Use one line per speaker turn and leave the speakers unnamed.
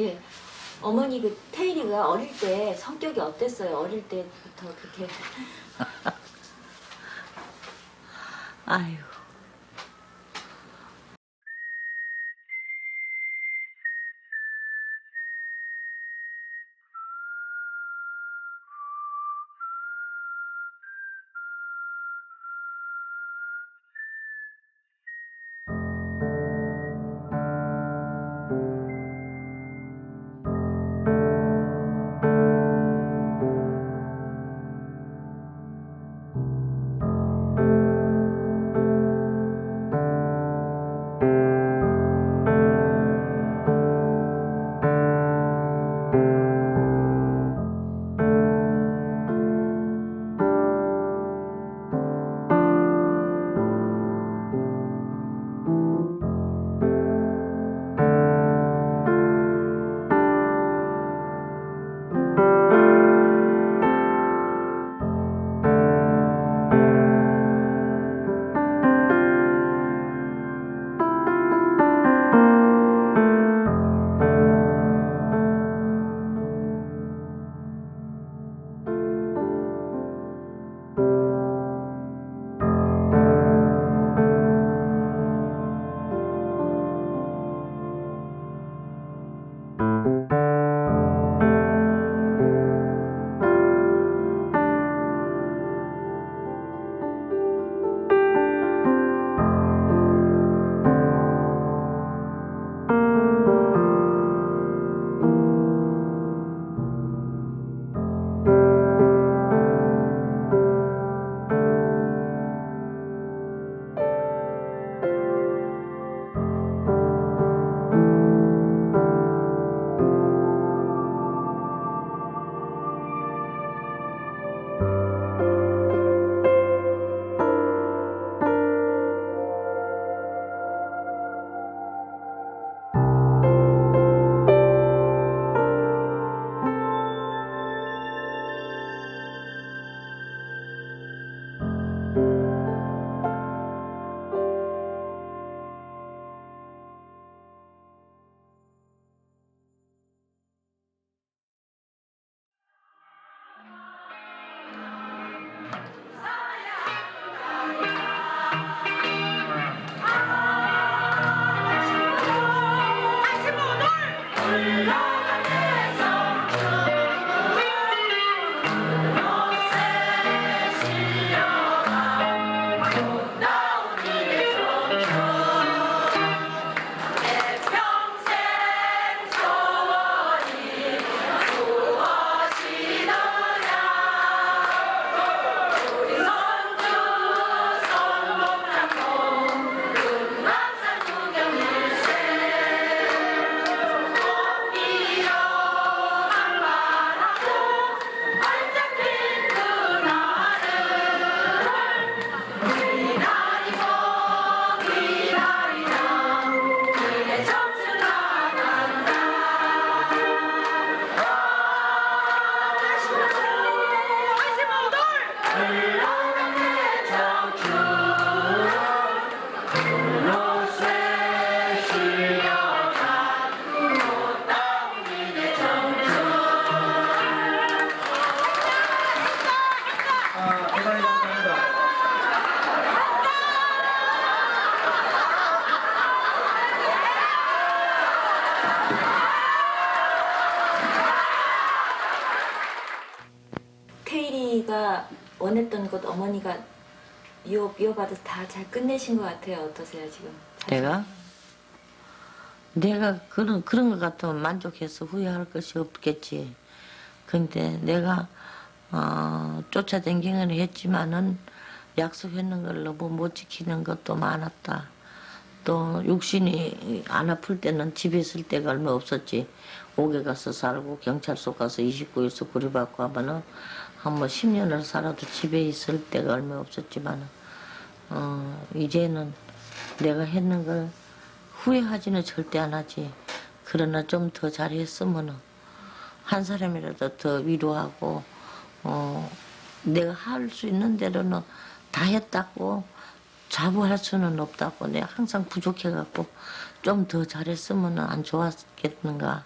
예. 어머니 그 테일이가 어릴 때 성격이 어땠어요? 어릴 때부터 그렇게
아유.
thank you 아,
테일이가 원했던 것 어머니가 미워 미워받아서 다 잘 끝내신 것 같아요. 어떠세요 지금?
내가? 내가 그런, 그런 것 같으면 만족해서 후회할 것이 없겠지. 근데 내가, 어, 쫓아다니기는 했지만은 약속했는 걸 너무 못 지키는 것도 많았다. 또 육신이 안 아플 때는 집에 있을 때가 얼마 없었지. 옥에 가서 살고 경찰서 가서 29일서 구리받고 하면은 한 뭐 10년을 살아도 집에 있을 때가 얼마 없었지만은 어, 이제는 내가 했는 걸 후회하지는 절대 안 하지. 그러나 좀 더 잘했으면은 한 사람이라도 더 위로하고 어, 내가 할 수 있는 대로는 다 했다고 자부할 수는 없다고. 내가 항상 부족해갖고 좀 더 잘했으면 안 좋았겠는가